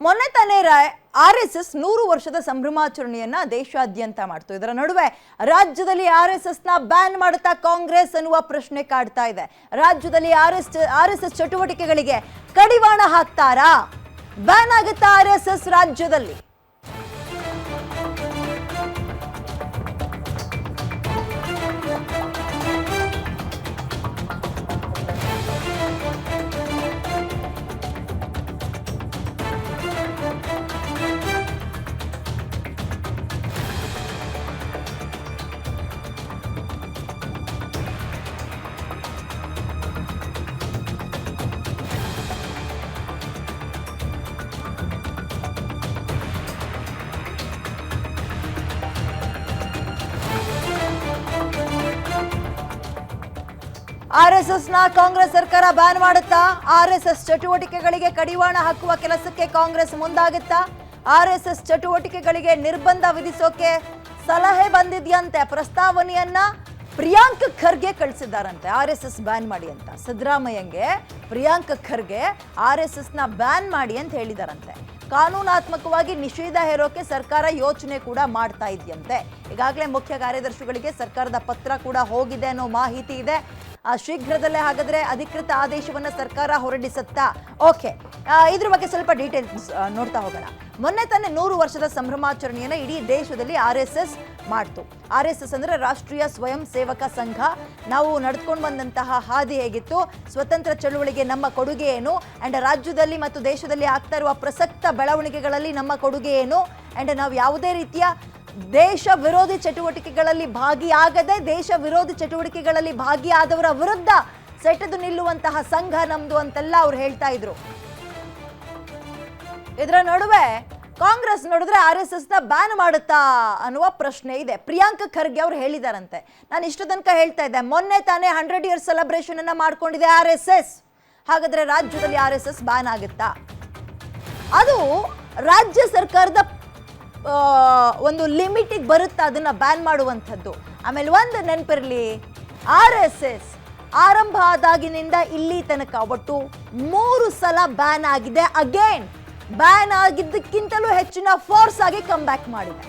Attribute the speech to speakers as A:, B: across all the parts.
A: ಮೊನ್ನೆ ತಾನೇ R S S ನೂರು ವರ್ಷದ ಸಂಭ್ರಮಾಚರಣೆಯನ್ನ ದೇಶಾದ್ಯಂತ ಮಾಡ್ತು. ಇದರ ನಡುವೆ ರಾಜ್ಯದಲ್ಲಿ ಆರ್ ಎಸ್ ಎಸ್ನ ಬ್ಯಾನ್ ಮಾಡುತ್ತಾ ಕಾಂಗ್ರೆಸ್ ಅನ್ನುವ ಪ್ರಶ್ನೆ ಕಾಡ್ತಾ ಇದೆ. ರಾಜ್ಯದಲ್ಲಿ R S R S S ಚಟುವಟಿಕೆಗಳಿಗೆ ಕಡಿವಾಣ ಹಾಕ್ತಾರಾ? ಬ್ಯಾನ್ ಆಗುತ್ತಾ ಆರ್ ಎಸ್ ಎಸ್ ರಾಜ್ಯದಲ್ಲಿ? ಆರ್ ಎಸ್ ಎಸ್ನ ಕಾಂಗ್ರೆಸ್ ಸರ್ಕಾರ ಬ್ಯಾನ್ ಮಾಡುತ್ತಾ? ಆರ್ ಎಸ್ ಎಸ್ ಚಟುವಟಿಕೆಗಳಿಗೆ ಕಡಿವಾಣ ಹಾಕುವ ಕೆಲಸಕ್ಕೆ ಕಾಂಗ್ರೆಸ್ ಮುಂದಾಗುತ್ತಾ? ಆರ್ ಎಸ್ ಎಸ್ ಚಟುವಟಿಕೆಗಳಿಗೆ ನಿರ್ಬಂಧ ವಿಧಿಸೋಕೆ ಸಲಹೆ ಬಂದಿದೆಯಂತೆ ಪ್ರಸ್ತಾವನೆಯನ್ನ ಪ್ರಿಯಾಂಕ್ ಖರ್ಗೆ ಕಳಿಸಿದ್ದಾರಂತೆ. ಆರ್ ಎಸ್ ಎಸ್ ಬ್ಯಾನ್ ಮಾಡಿ ಅಂತ. ಸಿದ್ದರಾಮಯ್ಯಂಗೆ ಪ್ರಿಯಾಂಕ್ ಖರ್ಗೆ ಆರ್ ಎಸ್ ಎಸ್ನ ಬ್ಯಾನ್ ಮಾಡಿ ಅಂತ ಹೇಳಿದಾರಂತೆ. ಕಾನೂನಾತ್ಮಕವಾಗಿ ನಿಷೇಧ ಹೇರೋಕೆ ಸರ್ಕಾರ ಯೋಚನೆ ಕೂಡ ಮಾಡ್ತಾ ಇದೆಯಂತೆ. ಈಗಾಗಲೇ ಮುಖ್ಯ ಕಾರ್ಯದರ್ಶಿಗಳಿಗೆ ಸರ್ಕಾರದ ಪತ್ರ ಕೂಡ ಹೋಗಿದೆ ಅನ್ನೋ ಮಾಹಿತಿ ಇದೆ. ಆ, ಶೀಘ್ರದಲ್ಲೇ ಹಾಗಾದ್ರೆ ಅಧಿಕೃತ ಆದೇಶವನ್ನ ಸರ್ಕಾರ ಹೊರಡಿಸುತ್ತಾ? ಓಕೆ ಇದ್ರ ಬಗ್ಗೆ ಸ್ವಲ್ಪ ಡೀಟೇಲ್ಸ್ ನೋಡ್ತಾ ಹೋಗೋಣ. ಮೊನ್ನೆ ತಾನೇ ನೂರು ವರ್ಷದ ಸಂಭ್ರಮಾಚರಣೆಯನ್ನ ಇಡೀ ದೇಶದಲ್ಲಿ ಆರ್ ಎಸ್ ಎಸ್ ಮಾಡ್ತು. ಆರ್ ಎಸ್ ಎಸ್ ಅಂದ್ರೆ ರಾಷ್ಟ್ರೀಯ ಸ್ವಯಂ ಸೇವಕ ಸಂಘ. ನಾವು ನಡ್ಕೊಂಡು ಬಂದಂತಹ ಹಾದಿ ಹೇಗಿತ್ತು? ಸ್ವತಂತ್ರ ಚಳುವಳಿಗೆ ನಮ್ಮ ಕೊಡುಗೆ ಏನು? ಅಂಡ್ ರಾಜ್ಯದಲ್ಲಿ ಮತ್ತು ದೇಶದಲ್ಲಿ ಆಗ್ತಾ ಇರುವ ಪ್ರಸಕ್ತ ಬೆಳವಣಿಗೆಗಳಲ್ಲಿ ನಮ್ಮ ಕೊಡುಗೆ ಏನು? ಅಂಡ್ ನಾವು ಯಾವುದೇ ರೀತಿಯ ದೇಶ ವಿರೋಧಿ ಚಟುವಟಿಕೆಗಳಲ್ಲಿ ಭಾಗಿಯಾಗದೆ ದೇಶ ವಿರೋಧಿ ಚಟುವಟಿಕೆಗಳಲ್ಲಿ ಭಾಗಿಯಾದವರ ವಿರುದ್ಧ ಸೆಟೆದು ನಿಲ್ಲುವಂತಹ ಸಂಘ ನಮ್ದು ಅಂತೆಲ್ಲ ಅವ್ರು ಹೇಳ್ತಾ ಇದ್ರು. ಇದರ ನಡುವೆ ಕಾಂಗ್ರೆಸ್ ನೋಡಿದ್ರೆ ಆರ್ ಎಸ್ ಎಸ್ನ ಬ್ಯಾನ್ ಮಾಡುತ್ತಾ ಅನ್ನುವ ಪ್ರಶ್ನೆ ಇದೆ. ಪ್ರಿಯಾಂಕ ಖರ್ಗೆ ಅವ್ರು ಹೇಳಿದಾರಂತೆ. ನಾನು ಇಷ್ಟು ತನಕ ಹೇಳ್ತಾ ಇದ್ದೆ, ಮೊನ್ನೆ ತಾನೇ ಹಂಡ್ರೆಡ್ ಇಯರ್ಸ್ ಸೆಲೆಬ್ರೇಷನ್ ಅನ್ನ ಮಾಡ್ಕೊಂಡಿದೆ ಆರ್ ಎಸ್ ಎಸ್. ಹಾಗಾದ್ರೆ ರಾಜ್ಯದಲ್ಲಿ ಆರ್ ಎಸ್ ಎಸ್ ಬ್ಯಾನ್ ಆಗುತ್ತಾ? ಅದು ರಾಜ್ಯ ಸರ್ಕಾರದ ಒಂದು ಲಿಮಿಟಿಗೆ ಬರುತ್ತೆ ಅದನ್ನು ಬ್ಯಾನ್ ಮಾಡುವಂಥದ್ದು. ಆಮೇಲೆ ಒಂದು ನೆನಪಿರಲಿ ಆರ್ ಎಸ್ ಎಸ್ ಆರಂಭ ಆದಾಗಿನಿಂದ ಇಲ್ಲಿ ತನಕ ಒಟ್ಟು ಮೂರು ಸಲ ಬ್ಯಾನ್ ಆಗಿದೆ ಅಗೇನ್ ಬ್ಯಾನ್ ಆಗಿದ್ದಕ್ಕಿಂತಲೂ ಹೆಚ್ಚಿನ ಫೋರ್ಸ್ ಆಗಿ ಕಮ್ ಬ್ಯಾಕ್ ಮಾಡಿದೆ.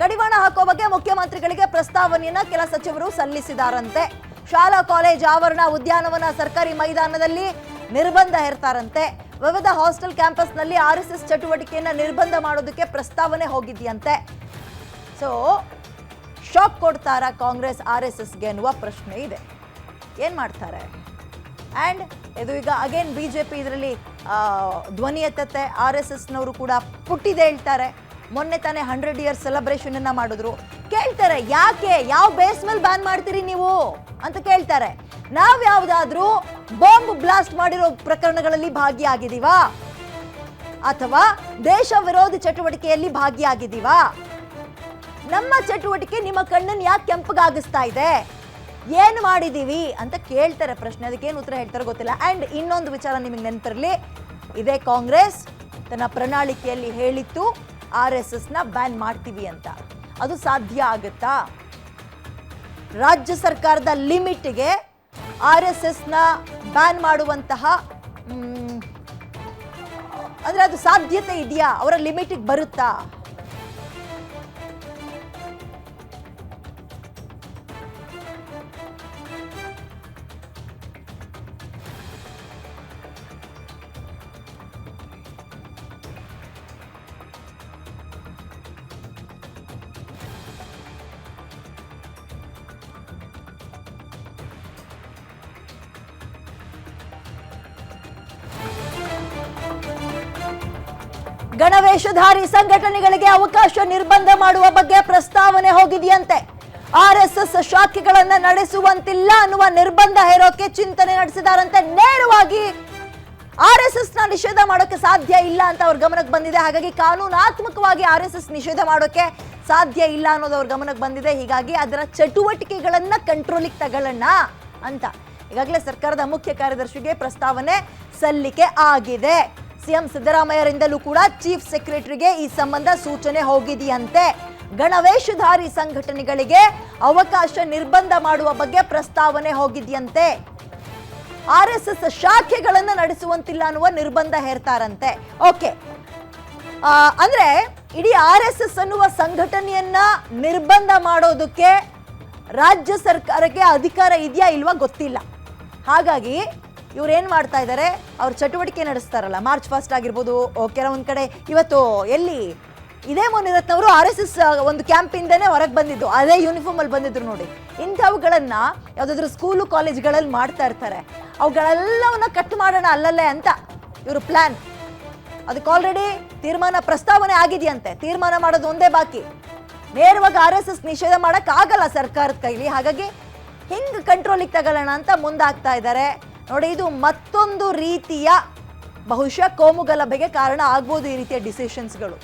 A: ಕಡಿವಾಣ ಹಾಕೋ ಬಗ್ಗೆ ಮುಖ್ಯಮಂತ್ರಿಗಳಿಗೆ ಪ್ರಸ್ತಾವನೆಯನ್ನು ಕೆಲ ಸಚಿವರು ಸಲ್ಲಿಸಿದಾರಂತೆ. ಶಾಲಾ, ಕಾಲೇಜ್, ಆವರಣ, ಉದ್ಯಾನವನ, ಸರ್ಕಾರಿ ಮೈದಾನದಲ್ಲಿ ನಿರ್ಬಂಧ ಹೇರ್ತಾರಂತೆ. ವಿವಿಧ ಹಾಸ್ಟೆಲ್ ಕ್ಯಾಂಪಸ್ನಲ್ಲಿ ಆರ್ ಎಸ್ ಎಸ್ ಚಟುವಟಿಕೆಯನ್ನು ನಿರ್ಬಂಧ ಮಾಡೋದಕ್ಕೆ ಪ್ರಸ್ತಾವನೆ ಹೋಗಿದೆಯಂತೆ. ಸೊ ಶಾಕ್ ಕೊಡ್ತಾರಾ ಕಾಂಗ್ರೆಸ್ ಆರ್ ಎಸ್ ಎಸ್ಗೆ ಅನ್ನುವ ಪ್ರಶ್ನೆ ಇದೆ. ಏನು ಮಾಡ್ತಾರೆ? ಆ್ಯಂಡ್ ಇದು ಈಗ ಅಗೇನ್ ಬಿ ಜೆ ಪಿ ಇದರಲ್ಲಿ ಧ್ವನಿ ಎತ್ತತ್ತೆ. ಆರ್ ಎಸ್ ಎಸ್ನವರು ಕೂಡ ಪುಟ್ಟಿದೆ ಹೇಳ್ತಾರೆ. ಮೊನ್ನೆ ತಾನೇ ಹಂಡ್ರೆಡ್ ಇಯರ್ಸ್ ಸೆಲೆಬ್ರೇಷನ್ ಅನ್ನ ಮಾಡಿದ್ರು. ಕೇಳ್ತಾರೆ, ಯಾಕೆ? ಯಾವ ಬೇಸ್ ಮೇಲೆ ಬ್ಯಾನ್ ಮಾಡ್ತೀರಿ ನೀವು? ಅಂತ ಕೇಳ್ತಾರೆ. ನಾವ್ ಯಾವ್ದಾದ್ರೂ ಬಾಂಬ್ ಬ್ಲಾಸ್ಟ್ ಮಾಡಿರೋ ಪ್ರಕರಣಗಳಲ್ಲಿ ಭಾಗಿಯಾಗಿದ್ದೀವಾ? ಅಥವಾ ದೇಶ ವಿರೋಧಿ ಚಟುವಟಿಕೆಯಲ್ಲಿ ಭಾಗಿಯಾಗಿದ್ದೀವಾ? ನಮ್ಮ ಚಟುವಟಿಕೆ ನಿಮ್ಮ ಕಣ್ಣನ್ನು ಯಾಕೆ ಕೆಂಪಗಾಗಿಸ್ತಾ ಇದೆ? ಏನು ಮಾಡಿದೀವಿ ಅಂತ ಕೇಳ್ತಾರೆ ಪ್ರಶ್ನೆ. ಅದಕ್ಕೇನು ಉತ್ತರ ಹೇಳ್ತಾರೆ ಗೊತ್ತಿಲ್ಲ. ಅಂಡ್ ಇನ್ನೊಂದು ವಿಚಾರ ನಿಮಗೆ ನೆನಪಿರಲಿ. ಇದೇ ಕಾಂಗ್ರೆಸ್ ತನ್ನ ಪ್ರಣಾಳಿಕೆಯಲ್ಲಿ ಹೇಳಿತ್ತು, ಆರ್ ಎಸ್ ಎಸ್ನ ಬ್ಯಾನ್ ಮಾಡ್ತೀವಿ ಅಂತ. ಅದು ಸಾಧ್ಯ ಆಗುತ್ತಾ? ರಾಜ್ಯ ಸರ್ಕಾರದ ಲಿಮಿಟ್ಗೆ ಆರ್ ಎಸ್ ಎಸ್ನ ಬ್ಯಾನ್ ಮಾಡುವಂತಹ ಅಂದ್ರೆ ಅದು ಸಾಧ್ಯತೆ ಇದೆಯಾ? ಅವರ ಲಿಮಿಟಿಗೆ ಬರುತ್ತಾ? ಗಣವೇಷಧಾರಿ ಸಂಘಟನೆಗಳಿಗೆ ಅವಕಾಶ ನಿರ್ಬಂಧ ಮಾಡುವ ಬಗ್ಗೆ ಪ್ರಸ್ತಾವನೆ ಹೋಗಿದೆಯಂತೆ. ಆರ್ ಎಸ್ ಎಸ್ ಶಾಖೆಗಳನ್ನ ನಡೆಸುವಂತಿಲ್ಲ ಅನ್ನುವ ನಿರ್ಬಂಧ ಹೇರೋಕೆ ಚಿಂತನೆ ನಡೆಸಿದಾರಂತೆ. ನೇರವಾಗಿ ಆರ್ ಎಸ್ ಎಸ್ನ ನಿಷೇಧ ಮಾಡೋಕೆ ಸಾಧ್ಯ ಇಲ್ಲ ಅಂತ ಅವ್ರ ಗಮನಕ್ಕೆ ಬಂದಿದೆ. ಹಾಗಾಗಿ ಕಾನೂನಾತ್ಮಕವಾಗಿ ಆರ್ ಎಸ್ ಎಸ್ ನಿಷೇಧ ಮಾಡೋಕೆ ಸಾಧ್ಯ ಇಲ್ಲ ಅನ್ನೋದು ಅವ್ರ ಗಮನಕ್ಕೆ ಬಂದಿದೆ. ಹೀಗಾಗಿ ಅದರ ಚಟುವಟಿಕೆಗಳನ್ನ ಕಂಟ್ರೋಲಿಗೆ ತಗೊಳ್ಳೋಣ ಅಂತ. ಈಗಾಗಲೇ ಸರ್ಕಾರದ ಮುಖ್ಯ ಕಾರ್ಯದರ್ಶಿಗೆ ಪ್ರಸ್ತಾವನೆ ಸಲ್ಲಿಕೆ ಆಗಿದೆ. ಸಿಎಂ ಸಿದ್ದರಾಮಯ್ಯರಿಂದಲೂ ಕೂಡ ಚೀಫ್ ಸೆಕ್ರೆಟರಿಗೆ ಈ ಸಂಬಂಧ ಸೂಚನೆ ಹೋಗಿದೆಯಂತೆ. ಗಣವೇಶಧಾರಿ ಸಂಘಟನೆಗಳಿಗೆ ಅವಕಾಶ ನಿರ್ಬಂಧ ಮಾಡುವ ಬಗ್ಗೆ ಪ್ರಸ್ತಾವನೆ ಹೋಗಿದೆಯಂತೆ. ಆರ್ ಎಸ್ ಎಸ್ ಶಾಖೆಗಳನ್ನು ನಡೆಸುವಂತಿಲ್ಲ ಅನ್ನುವ ನಿರ್ಬಂಧ ಹೇರ್ತಾರಂತೆ. ಓಕೆ. ಅಂದ್ರೆ ಇಡೀ ಆರ್ ಎಸ್ ಎಸ್ ಅನ್ನುವ ಸಂಘಟನೆಯನ್ನ ನಿರ್ಬಂಧ ಮಾಡೋದಕ್ಕೆ ರಾಜ್ಯ ಸರ್ಕಾರಕ್ಕೆ ಅಧಿಕಾರ ಇದೆಯಾ ಇಲ್ವಾ ಗೊತ್ತಿಲ್ಲ. ಹಾಗಾಗಿ ಇವ್ರು ಏನು ಮಾಡ್ತಾ ಇದ್ದಾರೆ ಅವ್ರ ಚಟುವಟಿಕೆ ನಡೆಸ್ತಾರಲ್ಲ ಮಾರ್ಚ್ ಫಾಸ್ಟ್ ಆಗಿರ್ಬೋದು ಕೆಲವೊಂದ್ ಕಡೆ. ಇವತ್ತು ಎಲ್ಲಿ? ಇದೇ ಮೊನ್ನೆ ಅವರು ಆರ್ ಎಸ್ ಎಸ್ ಒಂದು ಕ್ಯಾಂಪಿಂದನೇ ಹೊರಗೆ ಬಂದಿದ್ದು, ಅದೇ ಯೂನಿಫಾರ್ಮ್ ಅಲ್ಲಿ ಬಂದಿದ್ರು ನೋಡಿ. ಇಂಥವುಗಳನ್ನ ಯಾವ್ದಾದ್ರು ಸ್ಕೂಲು ಕಾಲೇಜ್ಗಳಲ್ಲಿ ಮಾಡ್ತಾ ಇರ್ತಾರೆ. ಅವುಗಳೆಲ್ಲವನ್ನ ಕಟ್ ಮಾಡೋಣ ಅಲ್ಲಲ್ಲೇ ಅಂತ ಇವರು ಪ್ಲಾನ್ ಅದಕ್ಕೆ ಆಲ್ರೆಡಿ ತೀರ್ಮಾನ ಪ್ರಸ್ತಾವನೆ ಆಗಿದೆಯಂತೆ. ತೀರ್ಮಾನ ಮಾಡೋದು ಒಂದೇ ಬಾಕಿ. ನೇರವಾಗಿ ಆರ್ ಎಸ್ ಎಸ್ ನಿಷೇಧ ಮಾಡೋಕ್ಕಾಗಲ್ಲ ಸರ್ಕಾರದ ಕೈಲಿ. ಹಾಗಾಗಿ ಹಿಂಗೆ ಕಂಟ್ರೋಲಿಗೆ ತಗೊಳ್ಳೋಣ ಅಂತ ಮುಂದಾಗ್ತಾ ಇದ್ದಾರೆ ನೋಡಿ, ಇದು ಮತ್ತೊಂದು ರೀತಿಯ ಬಹುಶಃ ಕೋಮುಗಲಭೆಗೆ ಕಾರಣ ಆಗ್ಬೋದು ಈ ರೀತಿಯ ಡಿಸಿಷನ್ಸ್ಗಳು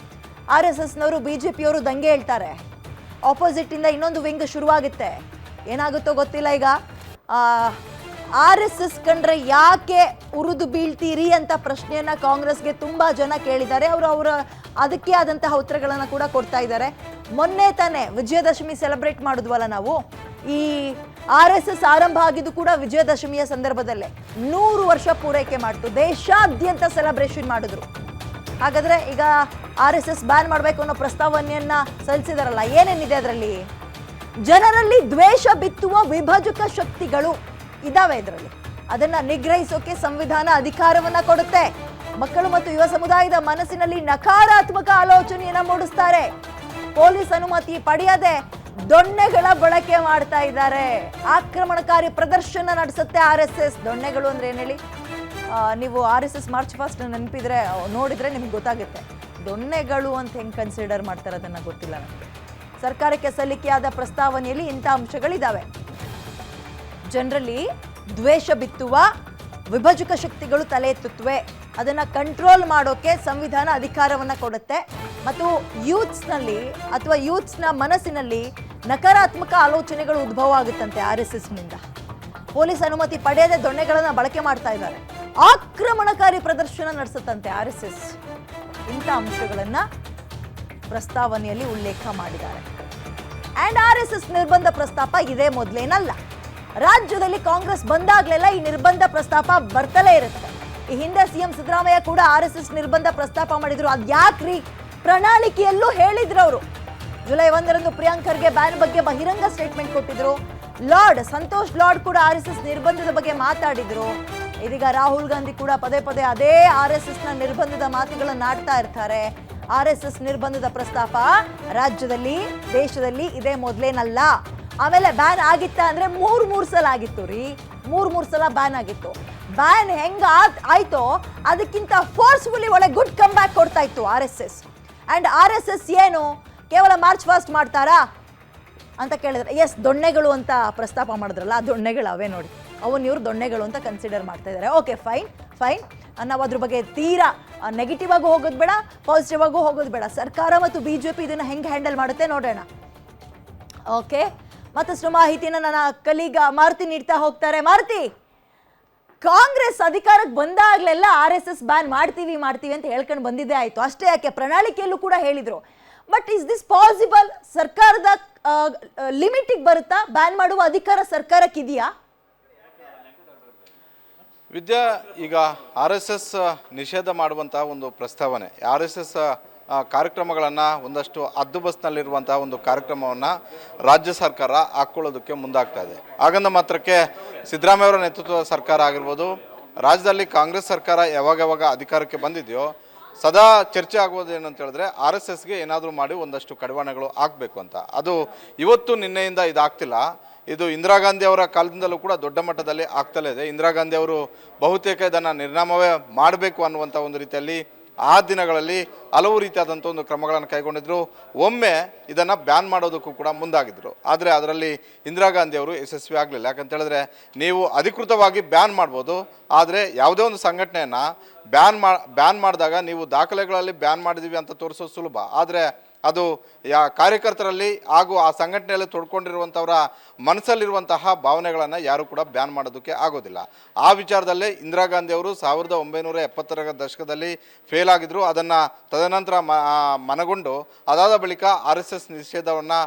A: ಆರ್ ಎಸ್ ಎಸ್ನವರು, ಬಿ ಜೆ ಪಿಯವರು ದಂಗೆ ಹೇಳ್ತಾರೆ. ಆಪೋಸಿಟ್ ಇಂದ ಇನ್ನೊಂದು ವಿಂಗ್ ಶುರುವಾಗುತ್ತೆ. ಏನಾಗುತ್ತೋ ಗೊತ್ತಿಲ್ಲ ಈಗ. ಆರ್ ಎಸ್ ಎಸ್ ಕಂಡ್ರೆ ಯಾಕೆ ಉರಿದು ಬೀಳ್ತೀರಿ ಅಂತ ಪ್ರಶ್ನೆಯನ್ನ ಕಾಂಗ್ರೆಸ್ಗೆ ತುಂಬಾ ಜನ ಕೇಳಿದ್ದಾರೆ. ಅವರು ಅವರ ಅದಕ್ಕೆ ಆದಂತಹ ಉತ್ತರಗಳನ್ನ ಕೂಡ ಕೊಡ್ತಾ ಇದ್ದಾರೆ. ಮೊನ್ನೆ ತಾನೇ ವಿಜಯದಶಮಿ ಸೆಲೆಬ್ರೇಟ್ ಮಾಡಿದ್ವಲ್ಲ ನಾವು? ಈ ಆರ್ ಎಸ್ ಎಸ್ ಆರಂಭ ಆಗಿದ್ದು ಕೂಡ ವಿಜಯದಶಮಿಯ ಸಂದರ್ಭದಲ್ಲೇ ನೂರು ವರ್ಷ ಪೂರೈಕೆ ಮಾಡ್ತು. ದೇಶಾದ್ಯಂತ ಸೆಲೆಬ್ರೇಷನ್ ಮಾಡಿದ್ರು. ಹಾಗಾದ್ರೆ ಈಗ ಆರ್ ಎಸ್ ಎಸ್ ಬ್ಯಾನ್ ಮಾಡಬೇಕು ಅನ್ನೋ ಪ್ರಸ್ತಾವನೆಯನ್ನ ಸಲ್ಲಿಸಿದಾರಲ್ಲ, ಏನೇನಿದೆ ಅದರಲ್ಲಿ? ಜನರಲ್ಲಿ ದ್ವೇಷ ಬಿತ್ತುವ ವಿಭಜಕ ಶಕ್ತಿಗಳು ಇದಾವೆ ಇದರಲ್ಲಿ. ಅದನ್ನ ನಿಗ್ರಹಿಸೋಕೆ ಸಂವಿಧಾನ ಅಧಿಕಾರವನ್ನ ಕೊಡುತ್ತೆ. ಮಕ್ಕಳು ಮತ್ತು ಯುವ ಸಮುದಾಯದ ಮನಸ್ಸಿನಲ್ಲಿ ನಕಾರಾತ್ಮಕ ಆಲೋಚನೆಯನ್ನ ಮೂಡಿಸ್ತಾರೆ. ಪೊಲೀಸ್ ಅನುಮತಿ ಪಡೆಯದೆ ದೊಣ್ಣೆಗಳ ಬಳಕೆ ಮಾಡ್ತಾ ಇದ್ದಾರೆ. ಆಕ್ರಮಣಕಾರಿ ಪ್ರದರ್ಶನ ನಡೆಸುತ್ತೆ ಆರ್ ಎಸ್ ಎಸ್ ದೊಣ್ಣೆಗಳು ಅಂದ್ರೆ ಏನ್ ಹೇಳಿ? ನೀವು R S S march fast ನೆನಪಿದ್ರೆ ನೋಡಿದ್ರೆ ನಿಮ್ಗೆ ಗೊತ್ತಾಗುತ್ತೆ. ದೊಣ್ಣೆಗಳು ಅಂತ ಹೆಂಗ್ ಕನ್ಸಿಡರ್ ಮಾಡ್ತಾರೆ ಅದನ್ನ ಗೊತ್ತಿಲ್ಲ ನನಗೆ ಸರ್ಕಾರಕ್ಕೆ ಸಲ್ಲಿಕೆಯಾದ ಪ್ರಸ್ತಾವನೆಯಲ್ಲಿ ಇಂಥ ಅಂಶಗಳಿದಾವೆ. ಜನರಲ್ಲಿ ದ್ವೇಷ ಬಿತ್ತುವ, ವಿಭಜಕ ಶಕ್ತಿಗಳು ತಲೆ ಎತ್ತುತ್ತವೆ. ಅದನ್ನ ಕಂಟ್ರೋಲ್ ಮಾಡೋಕೆ ಸಂವಿಧಾನ ಅಧಿಕಾರವನ್ನು ಕೊಡುತ್ತೆ. ಮತ್ತು ಯೂತ್ಸ್ನಲ್ಲಿ ಅಥವಾ ಯೂತ್ಸ್ನ ಮನಸ್ಸಿನಲ್ಲಿ ನಕಾರಾತ್ಮಕ ಆಲೋಚನೆಗಳು ಉದ್ಭವ ಆಗುತ್ತಂತೆ ಆರ್ ಎಸ್ ಎಸ್ನಿಂದ ಪೊಲೀಸ್ ಅನುಮತಿ ಪಡೆಯದೆ ದೊಣ್ಣೆಗಳನ್ನ ಬಳಕೆ ಮಾಡ್ತಾ ಇದ್ದಾರೆ. ಆಕ್ರಮಣಕಾರಿ ಪ್ರದರ್ಶನ ನಡೆಸುತ್ತಂತೆ ಆರ್ ಎಸ್ ಎಸ್ ಇಂಥ ಅಂಶಗಳನ್ನ ಪ್ರಸ್ತಾವನೆಯಲ್ಲಿ ಉಲ್ಲೇಖ ಮಾಡಿದ್ದಾರೆ. ಅಂಡ್ ಆರ್ ಎಸ್ ಎಸ್ ನಿರ್ಬಂಧ ಪ್ರಸ್ತಾಪ ಇದೇ ಮೊದಲೇನಲ್ಲ. ರಾಜ್ಯದಲ್ಲಿ ಕಾಂಗ್ರೆಸ್ ಬಂದಾಗಲೆಲ್ಲ ಈ ನಿರ್ಬಂಧ ಪ್ರಸ್ತಾಪ ಬರ್ತಲೇ ಇರುತ್ತೆ. ಈ ಹಿಂದೆ ಸಿಎಂ ಸಿದ್ದರಾಮಯ್ಯ ಕೂಡ ಆರ್ ಎಸ್ ಎಸ್ ನಿರ್ಬಂಧ ಪ್ರಸ್ತಾಪ ಮಾಡಿದ್ರು. ಅದ್ಯಾಕ್ರಿ? ಪ್ರಣಾಳಿಕೆಯಲ್ಲೂ ಹೇಳಿದ್ರು ಅವರು. ಜುಲೈ ಒಂದರಂದು ಪ್ರಿಯಾಂಕರ್ಗೆ ಬ್ಯಾನ್ ಬಗ್ಗೆ ಬಹಿರಂಗ ಸ್ಟೇಟ್ಮೆಂಟ್ ಕೊಟ್ಟಿದ್ರು. ಲಾರ್ಡ್ ಸಂತೋಷ್ ಲಾರ್ಡ್ ಕೂಡ ಆರ್ ಎಸ್ ಎಸ್ ನಿರ್ಬಂಧದ ಬಗ್ಗೆ ಮಾತಾಡಿದ್ರು. ಇದೀಗ ರಾಹುಲ್ ಗಾಂಧಿ ಕೂಡ ಪದೇ ಪದೇ ಅದೇ ಆರ್ ಎಸ್ ಎಸ್ನ ನಿರ್ಬಂಧದ ಮಾತುಗಳನ್ನು ಆಡ್ತಾ ಇರ್ತಾರೆ. ಆರ್ ಎಸ್ ಎಸ್ ನಿರ್ಬಂಧದ ಪ್ರಸ್ತಾಪ ರಾಜ್ಯದಲ್ಲಿ, ದೇಶದಲ್ಲಿ ಇದೇ ಮೊದಲೇನಲ್ಲ. ಆಮೇಲೆ ಬ್ಯಾನ್ ಆಗಿತ್ತ ಅಂದ್ರೆ ಮೂರ್ ಮೂರ್ ಸಲ ಆಗಿತ್ತು ರೀ. ಮೂರ್ ಮೂರ್ ಸಲ ಬ್ಯಾನ್ ಆಗಿತ್ತು. ಬ್ಯಾನ್ ಹೆಂಗ ಆಯ್ತೋ ಅದಕ್ಕಿಂತ ಫೋರ್ಸ್ಫುಲಿ ಒಳ್ಳೆ ಗುಡ್ ಕಮ್ ಬ್ಯಾಕ್ ಕೊಡ್ತಾ ಇತ್ತು R S S. And R S S ಏನು? ಕೇವಲ ಮಾರ್ಚ್ ಫಸ್ಟ್ ಮಾಡ್ತಾರಾ ಅಂತ ಕೇಳಿದ್ರೆ ಎಸ್ ದೊಣ್ಣೆಗಳು ಅಂತ ಪ್ರಸ್ತಾಪ ಮಾಡಿದ್ರಲ್ಲ, ಆ ದೊಣ್ಣೆಗಳು ಅವೇ ನೋಡಿ. ಅವನ್ ಇವ್ರು ದೊಣ್ಣೆಗಳು ಅಂತ ಕನ್ಸಿಡರ್ ಮಾಡ್ತಾ ಇದ್ದಾರೆ ಓಕೆ ಫೈನ್ ಫೈನ್ ನಾವು ಅದ್ರ ಬಗ್ಗೆ ತೀರಾ ನೆಗೆಟಿವ್ ಆಗು ಹೋಗೋದು ಬೇಡ ಪಾಸಿಟಿವ್ ಆಗು ಹೋಗೋದು ಬೇಡ. ಸರ್ಕಾರ ಮತ್ತು ಬಿ ಜೆ ಪಿ ಇದನ್ನ ಹೆಂಗೆ ಹ್ಯಾಂಡಲ್ ಮಾಡುತ್ತೆ ನೋಡೋಣ. ಓಕೆ ಮತ್ತಷ್ಟು ಮಾಹಿತಿನ ನನ್ನ ಕಲೀಗ ಮಾರುತಿ ನೀಡ್ತಾ ಹೋಗ್ತಾರೆ. ಮಾರುತಿ, ಕಾಂಗ್ರೆಸ್ ಅಧಿಕಾರಕ್ಕೆ ಬಂದಾಗಲೆಲ್ಲ ಆರ್ ಎಸ್ ಎಸ್ ಬ್ಯಾನ್ ಮಾಡ್ತೀವಿ ಮಾಡ್ತೀವಿ ಅಂತ ಹೇಳ್ಕೊಂಡು ಬಂದಿದ್ದೇ ಆಯಿತು. ಅಷ್ಟೇ ಯಾಕೆ? ಪ್ರಣಾಳಿಕೆಯಲ್ಲೂ ಕೂಡ ಹೇಳಿದ್ರು. ಬಟ್ ಇಸ್ ದಿಸ್ ಪಾಸಿಬಲ್ ಸರ್ಕಾರದ ಲಿಮಿಟಿಗೆ ಬರುತ್ತಾ? ಬ್ಯಾನ್ ಮಾಡುವ ಅಧಿಕಾರ ಸರ್ಕಾರಕ್ಕಿದೆಯಾ?
B: ವಿದ್ಯಾ, ಈಗ ಆರ್ ಎಸ್ ಎಸ್ ನಿಷೇಧ ಮಾಡುವಂತಹ ಒಂದು ಪ್ರಸ್ತಾವನೆ. ಆರ್ ಎಸ್ ಎಸ್ ಕಾರ್ಯಕ್ರಮಗಳನ್ನು ಒಂದಷ್ಟು ಹದ್ದುಬಸ್ನಲ್ಲಿರುವಂತಹ ಒಂದು ಕಾರ್ಯಕ್ರಮವನ್ನು ರಾಜ್ಯ ಸರ್ಕಾರ ಹಾಕ್ಕೊಳ್ಳೋದಕ್ಕೆ ಮುಂದಾಗ್ತಾ ಇದೆ. ಹಾಗಂದ ಮಾತ್ರಕ್ಕೆ ಸಿದ್ದರಾಮಯ್ಯ ಅವರ ನೇತೃತ್ವದ ಸರ್ಕಾರ ಆಗಿರ್ಬೋದು, ರಾಜ್ಯದಲ್ಲಿ ಕಾಂಗ್ರೆಸ್ ಸರ್ಕಾರ ಯಾವಾಗ ಯಾವಾಗ ಅಧಿಕಾರಕ್ಕೆ ಬಂದಿದೆಯೋ ಸದಾ ಚರ್ಚೆ ಆಗೋದು ಏನಂತ ಹೇಳಿದ್ರೆ ಆರ್ ಎಸ್ ಎಸ್ಗೆ ಏನಾದರೂ ಮಾಡಿ ಒಂದಷ್ಟು ಕಡಿವಾಣಗಳು ಆಗಬೇಕು ಅಂತ. ಅದು ಇವತ್ತು ನಿನ್ನೆಯಿಂದ ಇದಾಗ್ತಿಲ್ಲ. ಇದು ಇಂದಿರಾ ಗಾಂಧಿ ಅವರ ಕಾಲದಿಂದಲೂ ಕೂಡ ದೊಡ್ಡ ಮಟ್ಟದಲ್ಲಿ ಆಗ್ತಲೇ ಇದೆ. ಇಂದಿರಾ ಗಾಂಧಿ ಅವರು ಬಹುತೇಕ ಇದನ್ನು ನಿರ್ನಾಮವೇ ಮಾಡಬೇಕು ಅನ್ನುವಂಥ ಒಂದು ರೀತಿಯಲ್ಲಿ ಆ ದಿನಗಳಲ್ಲಿ ಹಲವು ರೀತಿಯಾದಂಥ ಒಂದು ಕ್ರಮಗಳನ್ನು ಕೈಗೊಂಡಿದ್ದರು ಒಮ್ಮೆ ಇದನ್ನು ಬ್ಯಾನ್ ಮಾಡೋದಕ್ಕೂ ಕೂಡ ಮುಂದಾಗಿದ್ದರು ಆದರೆ ಅದರಲ್ಲಿ ಇಂದಿರಾ ಗಾಂಧಿ ಅವರು ಯಶಸ್ವಿ ಆಗಲಿಲ್ಲ. ಯಾಕಂತ ಹೇಳಿದ್ರೆ ನೀವು ಅಧಿಕೃತವಾಗಿ ಬ್ಯಾನ್ ಮಾಡ್ಬೋದು. ಆದರೆ ಯಾವುದೇ ಒಂದು ಸಂಘಟನೆಯನ್ನು ಬ್ಯಾನ್ ಮಾ, ಬ್ಯಾನ್ ಮಾಡಿದಾಗ ನೀವು ದಾಖಲೆಗಳಲ್ಲಿ ಬ್ಯಾನ್ ಮಾಡಿದ್ದೀವಿ ಅಂತ ತೋರಿಸೋದು ಸುಲಭ. ಆದರೆ ಅದು ಯಾ ಕಾರ್ಯಕರ್ತರಲ್ಲಿ ಹಾಗೂ ಆ ಸಂಘಟನೆಯಲ್ಲಿ ತೊಡ್ಕೊಂಡಿರುವಂಥವರ ಮನಸ್ಸಲ್ಲಿರುವಂತಹ ಭಾವನೆಗಳನ್ನು ಯಾರು ಕೂಡ ಬ್ಯಾನ್ ಮಾಡೋದಕ್ಕೆ ಆಗೋದಿಲ್ಲ. ಆ ವಿಚಾರದಲ್ಲೇ ಇಂದಿರಾ ಗಾಂಧಿ ಅವರು ಸಾವಿರದ ಒಂಬೈನೂರ ಎಪ್ಪತ್ತರ ದಶಕದಲ್ಲಿ ಫೇಲ್ ಆಗಿದ್ದರು ಅದನ್ನು ತದನಂತರ ಮನಗೊಂಡು ಅದಾದ ಬಳಿಕ ಆರ್ ಎಸ್ ಎಸ್ ನಿಷೇಧವನ್ನು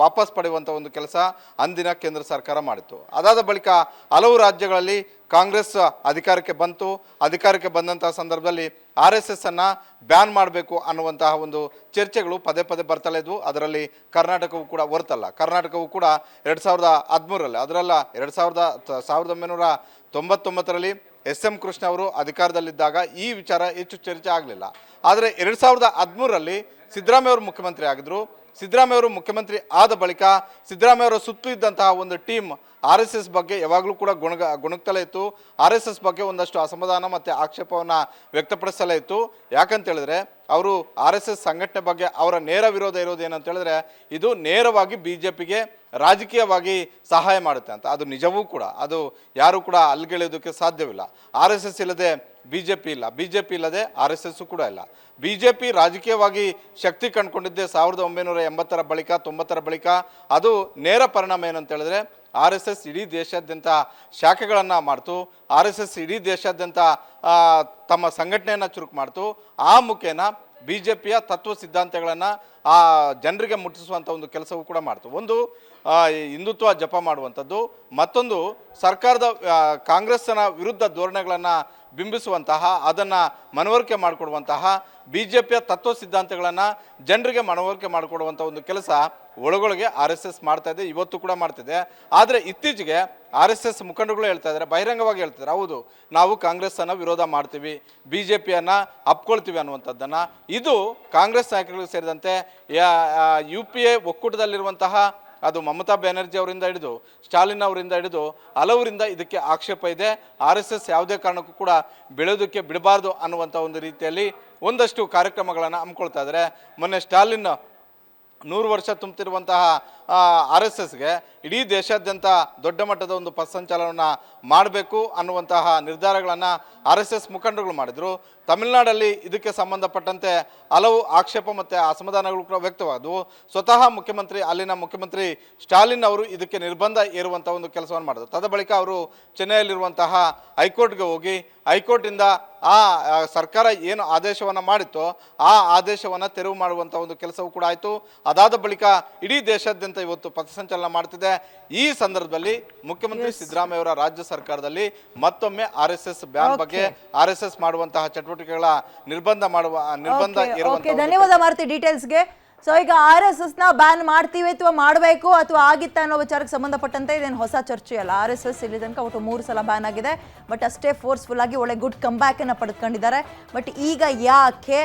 B: ವಾಪಸ್ ಪಡೆಯುವಂಥ ಒಂದು ಕೆಲಸ ಅಂದಿನ ಕೇಂದ್ರ ಸರ್ಕಾರ ಮಾಡಿತ್ತು. ಅದಾದ ಬಳಿಕ ಹಲವು ರಾಜ್ಯಗಳಲ್ಲಿ ಕಾಂಗ್ರೆಸ್ ಅಧಿಕಾರಕ್ಕೆ ಬಂತು. ಅಧಿಕಾರಕ್ಕೆ ಬಂದಂತಹ ಸಂದರ್ಭದಲ್ಲಿ ಆರ್ ಎಸ್ ಎಸ್ ಅನ್ನ ಬ್ಯಾನ್ ಮಾಡಬೇಕು ಅನ್ನುವಂತಹ ಒಂದು ಚರ್ಚೆಗಳು ಪದೇ ಪದೇ ಬರ್ತಲೇ ಅದರಲ್ಲಿ ಕರ್ನಾಟಕವು ಕೂಡ ಹೊರತಲ್ಲ. ಕರ್ನಾಟಕವು ಕೂಡ ಎರಡು ಸಾವಿರದ ಹದಿಮೂರರಲ್ಲಿ, ಅದರಲ್ಲ ಎರಡು ಸಾವಿರದ ಸಾವಿರದ ಒಂಬೈನೂರ ತೊಂಬತ್ತೊಂಬತ್ತರಲ್ಲಿ ಎಸ್ ಎಂ ಕೃಷ್ಣ ಅವರು ಅಧಿಕಾರದಲ್ಲಿದ್ದಾಗ ಈ ವಿಚಾರ ಹೆಚ್ಚು ಚರ್ಚೆ ಆಗಲಿಲ್ಲ. ಆದರೆ ಎರಡು ಸಾವಿರದ ಹದಿಮೂರರಲ್ಲಿ ಸಿದ್ದರಾಮಯ್ಯ ಅವರು ಮುಖ್ಯಮಂತ್ರಿ ಆಗಿದ್ರು. ಸಿದ್ದರಾಮಯ್ಯ ಅವರು ಮುಖ್ಯಮಂತ್ರಿ ಆದ ಬಳಿಕ ಸಿದ್ದರಾಮಯ್ಯ ಅವರ ಸುತ್ತು ಇದ್ದಂತಹ ಒಂದು ಟೀಮ್ ಆರ್ ಎಸ್ ಎಸ್ ಬಗ್ಗೆ ಯಾವಾಗಲೂ ಕೂಡ ಗುಣಗ, ಗುಣಗ್ತಲೇ ಇತ್ತು. ಆರ್ ಎಸ್ ಎಸ್ ಬಗ್ಗೆ ಒಂದಷ್ಟು ಅಸಮಾಧಾನ ಮತ್ತು ಆಕ್ಷೇಪವನ್ನು ವ್ಯಕ್ತಪಡಿಸಲೇ ಇತ್ತು. ಯಾಕಂತ ಹೇಳಿದ್ರೆ ಅವರು ಆರ್ ಎಸ್ ಎಸ್ ಸಂಘಟನೆ ಬಗ್ಗೆ ಅವರ ನೇರ ವಿರೋಧ ಇರೋದು ಏನಂತ ಹೇಳಿದ್ರೆ ಇದು ನೇರವಾಗಿ ಬಿ ಜೆ ಪಿಗೆ ರಾಜಕೀಯವಾಗಿ ಸಹಾಯ ಮಾಡುತ್ತೆ ಅಂತ. ಅದು ನಿಜವೂ ಕೂಡ. ಅದು ಯಾರು ಕೂಡ ಅಲ್ಲಿಗೆಳೆಯೋದಕ್ಕೆ ಸಾಧ್ಯವಿಲ್ಲ. ಆರ್ ಎಸ್ ಎಸ್ ಇಲ್ಲದೆ ಬಿ ಜೆ ಪಿ ಇಲ್ಲ. ಬಿ ಜೆ ಪಿ ಇಲ್ಲದೆ ಆರ್ ಎಸ್ ಎಸ್ಸು ಕೂಡ ಇಲ್ಲ. ಬಿ ಜೆ ಪಿ ರಾಜಕೀಯವಾಗಿ ಶಕ್ತಿ ಕಂಡುಕೊಂಡಿದ್ದೆ ಸಾವಿರದ ಒಂಬೈನೂರ ಎಂಬತ್ತರ ಬಳಿಕ, ತೊಂಬತ್ತರ ಬಳಿಕ. ಅದು ನೇರ ಪರಿಣಾಮ ಏನಂತ ಹೇಳಿದ್ರೆ, ಆರ್ ಎಸ್ ಎಸ್ ಇಡೀ ದೇಶಾದ್ಯಂತ ಶಾಖೆಗಳನ್ನು ಮಾಡ್ತು. ಆರ್ ಎಸ್ ಎಸ್ ಇಡೀ ದೇಶಾದ್ಯಂತ ತಮ್ಮ ಸಂಘಟನೆಯನ್ನು ಚುರುಕು ಮಾಡ್ತು. ಆ ಮುಖೇನ ಬಿ ಜೆ ಪಿಯ ತತ್ವ ಸಿದ್ಧಾಂತಗಳನ್ನು ಆ ಜನರಿಗೆ ಮುಟ್ಟಿಸುವಂಥ ಒಂದು ಕೆಲಸವೂ ಕೂಡ ಮಾಡ್ತು. ಒಂದು ಹಿಂದುತ್ವ ಜಪ ಮಾಡುವಂಥದ್ದು. ಮತ್ತೊಂದು, ಸರ್ಕಾರದ ಕಾಂಗ್ರೆಸ್ಸಿನ ವಿರುದ್ಧ ಧೋರಣೆಗಳನ್ನು ಬಿಂಬಿಸುವಂತಹ, ಅದನ್ನು ಮನವರಿಕೆ ಮಾಡಿಕೊಡುವಂತಹ ಬಿ ಜೆ ಪಿಯ ತತ್ವ ಸಿದ್ಧಾಂತಗಳನ್ನು ಜನರಿಗೆ ಮನವರಿಕೆ ಮಾಡಿಕೊಡುವಂಥ ಒಂದು ಕೆಲಸ ಒಳಗೊಳಗೆ ಆರ್ ಎಸ್ ಎಸ್ ಇವತ್ತು ಕೂಡ ಮಾಡ್ತಿದೆ ಆದರೆ ಇತ್ತೀಚೆಗೆ ಆರ್ ಎಸ್ ಎಸ್ ಹೇಳ್ತಾ ಇದ್ದಾರೆ ಬಹಿರಂಗವಾಗಿ ಹೇಳ್ತಿದ್ದಾರೆ ಹೌದು, ನಾವು ಕಾಂಗ್ರೆಸ್ಸನ್ನು ವಿರೋಧ ಮಾಡ್ತೀವಿ ಬಿ ಜೆ ಪಿಯನ್ನು ಅಪ್ಕೊಳ್ತೀವಿ ಅನ್ನುವಂಥದ್ದನ್ನು. ಇದು ಕಾಂಗ್ರೆಸ್ ನಾಯಕರಿಗೆ ಸೇರಿದಂತೆ ಯು ಪಿ ಎ ಒಕ್ಕೂಟದಲ್ಲಿರುವಂತಹ ಅದು ಮಮತಾ ಬ್ಯಾನರ್ಜಿ ಅವರಿಂದ ಹಿಡಿದು ಸ್ಟಾಲಿನ್ ಅವರಿಂದ ಹಿಡಿದು ಹಲವರಿಂದ ಇದಕ್ಕೆ ಆಕ್ಷೇಪ ಇದೆ. ಆರ್ ಎಸ್ ಎಸ್ ಯಾವುದೇ ಕಾರಣಕ್ಕೂ ಕೂಡ ಬೆಳೆಯೋದಕ್ಕೆ ಬಿಡಬಾರ್ದು ಅನ್ನುವಂಥ ಒಂದು ರೀತಿಯಲ್ಲಿ ಒಂದಷ್ಟು ಕಾರ್ಯಕ್ರಮಗಳನ್ನು ಹಮ್ಮಿಕೊಳ್ತಾ ಇದ್ದಾರೆ. ಮೊನ್ನೆ ಸ್ಟಾಲಿನ್ ನೂರು ವರ್ಷ ತುಂಬುತ್ತಿರುವಂತಹ ಆರ್ ಎಸ್ ಎಸ್ಗೆ ಇಡೀ ದೇಶಾದ್ಯಂತ ದೊಡ್ಡ ಮಟ್ಟದ ಒಂದು ಪಥಸಂಚಲನವನ್ನು ಮಾಡಬೇಕು ಅನ್ನುವಂತಹ ನಿರ್ಧಾರಗಳನ್ನು ಆರ್ ಎಸ್ ಎಸ್ ಮುಖಂಡರುಗಳು ಮಾಡಿದರು. ತಮಿಳುನಾಡಲ್ಲಿ ಇದಕ್ಕೆ ಸಂಬಂಧಪಟ್ಟಂತೆ ಹಲವು ಆಕ್ಷೇಪ ಮತ್ತು ಅಸಮಾಧಾನಗಳು ಕೂಡ ವ್ಯಕ್ತವಾದವು. ಸ್ವತಃ ಮುಖ್ಯಮಂತ್ರಿ ಅಲ್ಲಿನ ಮುಖ್ಯಮಂತ್ರಿ ಸ್ಟಾಲಿನ್ ಅವರು ಇದಕ್ಕೆ ನಿರ್ಬಂಧ ಏರುವಂಥ ಒಂದು ಕೆಲಸವನ್ನು ಮಾಡಿದರು. ತದ ಬಳಿಕ ಅವರು ಚೆನ್ನೈಯಲ್ಲಿರುವಂತಹ ಹೈಕೋರ್ಟ್ಗೆ ಹೋಗಿ ಹೈಕೋರ್ಟಿಂದ ಆ, ಸರ್ಕಾರ ಏನು ಆದೇಶವನ್ನು ಮಾಡಿತ್ತೋ ಆ ಆದೇಶವನ್ನು ತೆರವು ಮಾಡುವಂಥ ಒಂದು ಕೆಲಸವೂ ಕೂಡ ಆಯಿತು. ಅದಾದ ಬಳಿಕ ಇಡೀ ದೇಶಾದ್ಯಂತ ಇವತ್ತು ಪಥಸಂಚಲನ ಮಾಡ್ತಿದೆ. ಈ ಸಂದರ್ಭದಲ್ಲಿ ಮುಖ್ಯಮಂತ್ರಿ ಸಿದ್ದರಾಮಯ್ಯ ಅವರ ರಾಜ್ಯ ಸರ್ಕಾರದಲ್ಲಿ ಮತ್ತೊಮ್ಮೆ ಆರ್ ಎಸ್ ಎಸ್ ಬ್ಯಾನ್ ಬಗ್ಗೆ ಆರ್ ಎಸ್ ಎಸ್ ಮಾಡುವಂತಹ ಚಟುವಟಿಕೆಗಳ ನಿರ್ಬಂಧ ಮಾಡುವ ನಿರ್ಬಂಧ
A: ಧನ್ಯವಾದ ಮಾರುತಿ ಡೀಟೇಲ್ಸ್ಗೆ. ಸೊ ಈಗ ಆರ್ ಎಸ್ ಎಸ್ನ ಬ್ಯಾನ್ ಮಾಡ್ತೀವಿ ಅಥವಾ ಮಾಡಬೇಕು ಅಥವಾ ಆಗಿತ್ತ ಅನ್ನೋ ವಿಚಾರಕ್ಕೆ ಸಂಬಂಧಪಟ್ಟಂತೆ ಇದೇನು ಹೊಸ ಚರ್ಚೆ ಅಲ್ಲ. ಆರ್ ಎಸ್ ಎಸ್ ಇಲ್ಲಿ ತನಕ ಒಟ್ಟು ಮೂರು ಸಲ ಬ್ಯಾನ್ ಆಗಿದೆ. ಬಟ್ ಅಷ್ಟೇ ಫೋರ್ಸ್ಫುಲ್ ಆಗಿ ಒಳ್ಳೆ ಗುಡ್ ಕಂಬ್ಯಾಕನ್ನು ಅನ್ನ ಪಡೆದುಕೊಂಡಿದ್ದಾರೆ. ಬಟ್ ಈಗ ಯಾಕೆ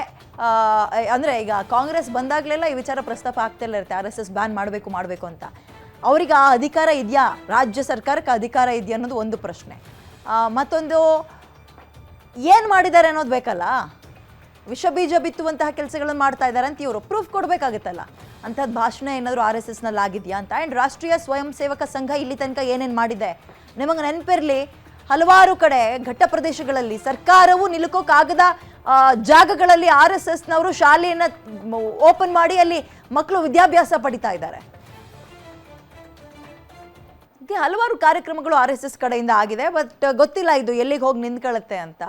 A: ಅಂದರೆ ಈಗ ಕಾಂಗ್ರೆಸ್ ಬಂದಾಗಲೆಲ್ಲ ಈ ವಿಚಾರ ಪ್ರಸ್ತಾಪ ಆಗ್ತಿಲ್ಲ ಇರುತ್ತೆ. ಆರ್ ಎಸ್ ಎಸ್ ಬ್ಯಾನ್ ಮಾಡಬೇಕು ಮಾಡಬೇಕು ಅಂತ. ಅವ್ರಿಗೆ ಆ ಅಧಿಕಾರ ಇದೆಯಾ? ರಾಜ್ಯ ಸರ್ಕಾರಕ್ಕೆ ಅಧಿಕಾರ ಇದೆಯಾ ಅನ್ನೋದು ಒಂದು ಪ್ರಶ್ನೆ. ಮತ್ತೊಂದು, ಏನು ಮಾಡಿದ್ದಾರೆ ಅನ್ನೋದು ಬೇಕಲ್ಲ? ವಿಷ ಬೀಜ ಬಿತ್ತುವಂತಹ ಕೆಲಸಗಳನ್ನು ಮಾಡ್ತಾ ಇದ್ದಾರೆ ಅಂತ ಇವರು ಪ್ರೂಫ್ ಕೊಡಬೇಕಾಗುತ್ತಲ್ಲ. ಅಂಥದ್ದು ಭಾಷಣ ಏನಾದರೂ ಆರ್ ಎಸ್ ಎಸ್ನಲ್ಲಿ ಆಗಿದೆಯಾ ಅಂತ? ಆ್ಯಂಡ್ ರಾಷ್ಟ್ರೀಯ ಸ್ವಯಂ ಸೇವಕ ಸಂಘ ಇಲ್ಲಿ ತನಕ ಏನೇನು ಮಾಡಿದೆ? ನಿಮಗೆ ನೆನಪಿರಲಿ, ಹಲವಾರು ಕಡೆ ಘಟ್ಟ ಪ್ರದೇಶಗಳಲ್ಲಿ ಸರ್ಕಾರವು ನಿಲುಕೋಕ್ಕಾಗದ ಜಾಗಗಳಲ್ಲಿ ಆರ್ ಎಸ್ ಎಸ್ನವರು ಶಾಲೆಯನ್ನು ಓಪನ್ ಮಾಡಿ ಅಲ್ಲಿ ಮಕ್ಕಳು ವಿದ್ಯಾಭ್ಯಾಸ ಪಡಿತಾ ಇದ್ದಾರೆ. ಹಲವಾರು ಕಾರ್ಯಕ್ರಮಗಳು ಆರ್ ಎಸ್ ಎಸ್ ಕಡೆಯಿಂದ ಆಗಿದೆ ಬಟ್ ಗೊತ್ತಿಲ್ಲ ಇದು ಎಲ್ಲಿಗೆ ಹೋಗಿ ನಿಂತ್ಕೊಳ್ಳುತ್ತೆ ಅಂತ.